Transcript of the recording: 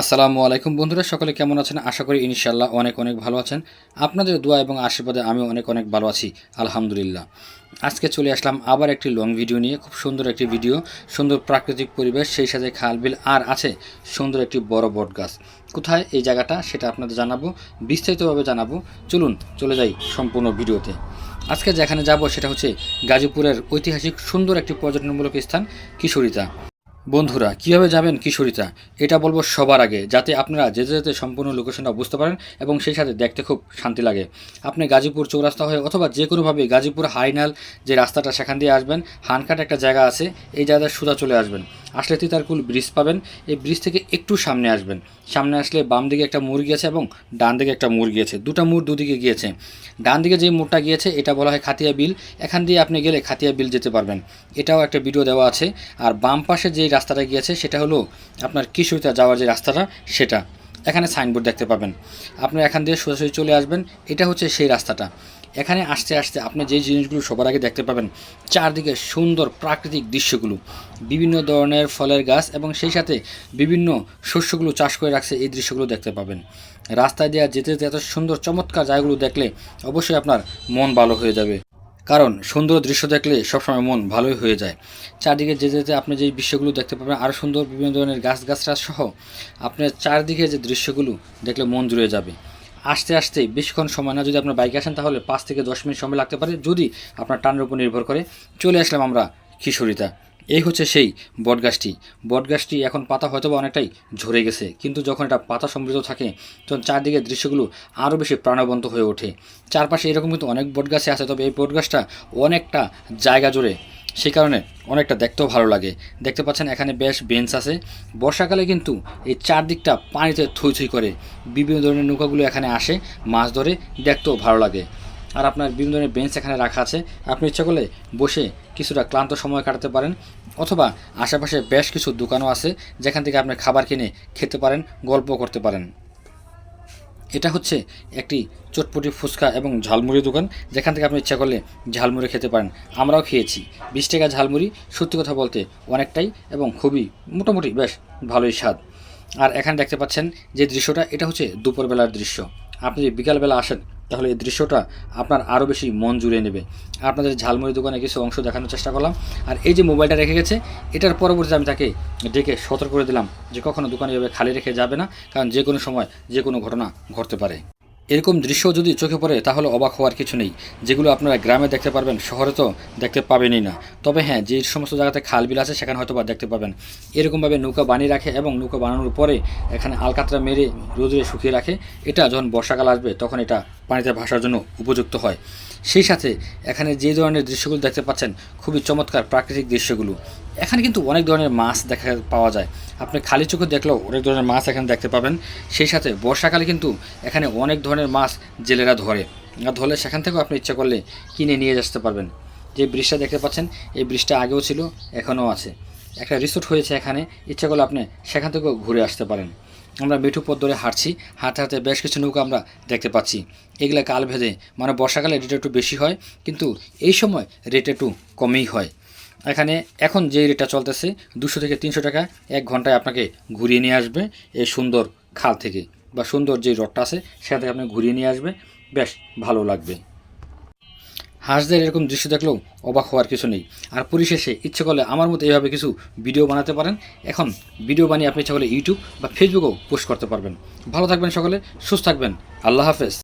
আসসালামু আলাইকুম বন্ধুরা, সকলে কেমন আছেন? আশা করি ইনশাল্লাহ অনেক অনেক ভালো আছেন। আপনাদের দোয়া এবং আশীর্বাদে আমি অনেক অনেক ভালো আছি, আলহামদুলিল্লাহ। আজকে চলে আসলাম আবার একটি লং ভিডিও নিয়ে, খুব সুন্দর একটি ভিডিও সুন্দর প্রাকৃতিক পরিবেশ, সেই সাথে খাল, বিল আর আছে সুন্দর একটি বড় বট গাছ। কোথায় এই জায়গাটা সেটা আপনাদের জানাব, বিস্তারিতভাবে জানাব। চলুন, চলে যাই সম্পূর্ণ ভিডিওতে আজকে যেখানে যাব সেটা হচ্ছে গাজীপুরের ঐতিহাসিক সুন্দর একটি পর্যটনমূলক স্থান, কিশোরিতা। বন্ধুরা, কীভাবে যাবেন কিশোরীতা এটা বলব সবার আগে, যাতে আপনারা যেতে যেতে সম্পূর্ণ লোকেশনটা বুঝতে পারেন এবং সেই সাথে দেখতে খুব শান্তি লাগে। আপনি গাজীপুর চৌরাস্তা হয়ে অথবা যে কোনোভাবে গাজীপুর হাইনাল যে রাস্তাটা সেখান দিয়ে আসবেন, হানকাট একটা জায়গা আছে, এই জায়গায় সোজা চলে আসবেন। আসলে তিতারকুল ব্রিজ পাবেন। এই ব্রিজ থেকে একটু সামনে আসবেন। সামনে আসলে বাম দিকে একটা মুরগি আছে এবং ডান দিকে একটা মুরগি আছে দুটা মুর দুদিকে গিয়েছে। ডান দিকে যে মুরটা গিয়েছে, এটা বলা হয় খাতিয়া বিল। এখান দিয়ে আপনি গেলে খাতিয়া বিল যেতে পারবেন। এটাও একটা ভিডিও দেওয়া আছে। আর বাম পাশে যে রাস্তাটা গিয়েছে, সেটা হলো আপনার কিশোরিতা যাওয়ার যে রাস্তাটা, সেটা। এখানে সাইনবোর্ড দেখতে পাবেন। আপনি এখান দিয়ে সোজাসুজি চলে আসবেন। এটা হচ্ছে সেই রাস্তাটা। এখানে আসতে আসতে আপনি যে জিনিসগুলো সবার আগে দেখতে পাবেন, চারদিকে সুন্দর প্রাকৃতিক দৃশ্যগুলো, বিভিন্ন ধরনের ফলের গাছ এবং সেই সাথে বিভিন্ন শস্যগুলো চাষ করে রাখছে এই দৃশ্যগুলো দেখতে পাবেন। রাস্তায় দিয়ে যেতে যেতে এত সুন্দর চমৎকার জায়গাগুলো দেখলে অবশ্যই আপনার মন ভালো হয়ে যাবে। কারণ সুন্দর দৃশ্য দেখলে সবসময় মন ভালোই হয়ে যায়। চারদিকে যেতে যেতে আপনি যে দৃশ্যগুলো দেখতে পাবেন, আরও সুন্দর বিভিন্ন ধরনের গাছগাছরা সহ, আপনার চারদিকে যে দৃশ্যগুলো দেখলে মন জুড়ে যাবে। আসতে আসতে বেশিক্ষণ সময় না, যদি আপনার বাইকে আসেন তাহলে পাঁচ থেকে দশ মিনিট সময় লাগতে পারে। যদি আপনার টানের উপর নির্ভর করে, চলে আসলাম আমরা কিশোরিতা এই হচ্ছে সেই বটগাছটি। বটগাছটি এখন পাতা হয়তো বা অনেকটাই ঝরে গেছে, কিন্তু যখন এটা পাতা সমৃদ্ধ থাকে, তখন চারদিকের দৃশ্যগুলো আরও বেশি প্রাণবন্ত হয়ে ওঠে। চারপাশে এরকম কিন্তু অনেক বটগাছে আছে, তবে এই বটগাছটা অনেকটা জায়গা জুড়ে সেই কারণে অনেকটা দেখতেও ভালো লাগে। দেখতে পাচ্ছেন এখানে বেশ বেঞ্চ আছে। বর্ষাকালে কিন্তু এই চারদিকটা পানিতে থই থই করে। বিভিন্ন ধরনের নৌকাগুলো এখানে আসে মাছ ধরে, দেখতেও ভালো লাগে। আর আপনার বিভিন্ন ধরনের বেঞ্চ এখানে রাখা আছে। আপনি ইচ্ছা করলে বসে কিছুটা ক্লান্ত সময় কাটাতে পারেন। অথবা আশেপাশে বেশ কিছু দোকানও আছে, যেখান থেকে আপনি খাবার কিনে খেতে পারেন, গল্প করতে পারেন। এটা হচ্ছে একটি চটপটি ফুচকা এবং ঝালমুড়ি দোকান, যেখান থেকে আপনি ইচ্ছা করলে ঝালমুড়ি খেতে পারেন। আমরাও খেয়েছি। বিশ টাকা ঝালমুড়ি, সত্যি কথা বলতে অনেকটাই এবং খুবই মোটামুটি বেশ ভালোই স্বাদ। আর এখানে দেখতে পাচ্ছেন যে দৃশ্যটা, এটা হচ্ছে দুপুরবেলার দৃশ্য। আপনি যদি বিকালবেলা আসেন তাহলে এই দৃশ্যটা আপনার আরও বেশি মন জুড়ে নেবে। আপনাদের ঝালমুড়ি দোকানে কিছু অংশ দেখানোর চেষ্টা করলাম। আর এই যে মোবাইলটা রেখে গেছে, এটার পরবর্তীতে আমি তাকে ডেকে সতর্ক করে দিলাম যে কখনো দোকানে এভাবে খালি রেখে যাবে না, কারণ যে কোনো সময় যে কোনো ঘটনা ঘটতে পারে। এরকম দৃশ্য যদি চোখে পড়ে, তাহলে অবাক হওয়ার কিছু নেই। যেগুলো আপনারা গ্রামে দেখতে পারবেন, শহরে তো দেখতে পাবেনই না। তবে হ্যাঁ যে সমস্ত জায়গাতে খাল বিল আছে, সেখানে হয়তো বা দেখতে পাবেন। এরকমভাবে নৌকা বানিয়ে রাখে এবং নৌকা বানানোর পরে এখানে আলকাতরা মেরে রোদে শুকিয়ে রাখে। এটা যখন বর্ষাকাল আসবে, তখন এটা পানিতে ভাসার জন্য উপযুক্ত হয়। সেই সাথে এখানে যে ধরনের দৃশ্যগুলো দেখতে পাচ্ছেন, খুবই চমৎকার প্রাকৃতিক দৃশ্যগুলো। এখানে কিন্তু অনেক ধরনের মাছ দেখা পাওয়া যায়। আপনি খালি চোখে দেখলেও অনেক ধরনের মাছ এখানে দেখতে পাবেন। সেই সাথে বর্ষাকালে কিন্তু এখানে অনেক ধরনের মাছ জেলেরা ধরে। ধরলে সেখান থেকেও আপনি ইচ্ছা করলে কিনে নিয়ে আসতে পারবেন। যে ব্রিজটা দেখতে পাচ্ছেন, এই ব্রিজটা আগেও ছিল, এখনও আছে। একটা রিসোর্ট হয়েছে এখানে, ইচ্ছা করলে আপনি সেখান থেকেও ঘুরে আসতে পারেন। আমরা মিঠু পথ ধরে হাঁটছি। হাঁটতে হাঁটতে বেশ কিছু নৌকা আমরা দেখতে পাচ্ছি। এগুলা কাল ভেদে মানে বর্ষাকালে রেট একটু বেশি হয়, কিন্তু এই সময় রেট একটু কমই হয়। এখানে এখন যে রেটটা চলতেছে, দুশো থেকে তিনশো টাকা, এক ঘন্টায় আপনাকে ঘুরিয়ে নিয়ে আসবে এই সুন্দর খাল থেকে, বা সুন্দর যে রডটা আছে, সেটা থেকে আপনাকে ঘুরিয়ে নিয়ে আসবে, বেশ ভালো লাগবে। হাঁসদের এরকম দৃশ্য দেখলেও অবাক হওয়ার কিছু নেই। আর পরিশেষে ইচ্ছে করলে আমার মতো এইভাবে কিছু ভিডিও বানাতে পারেন। এখন ভিডিও বানিয়ে আপনি ইচ্ছা করলে ইউটিউব বা ফেসবুকেও পোস্ট করতে পারবেন। ভালো থাকবেন সকলে, সুস্থ থাকবেন। আল্লাহ হাফেজ।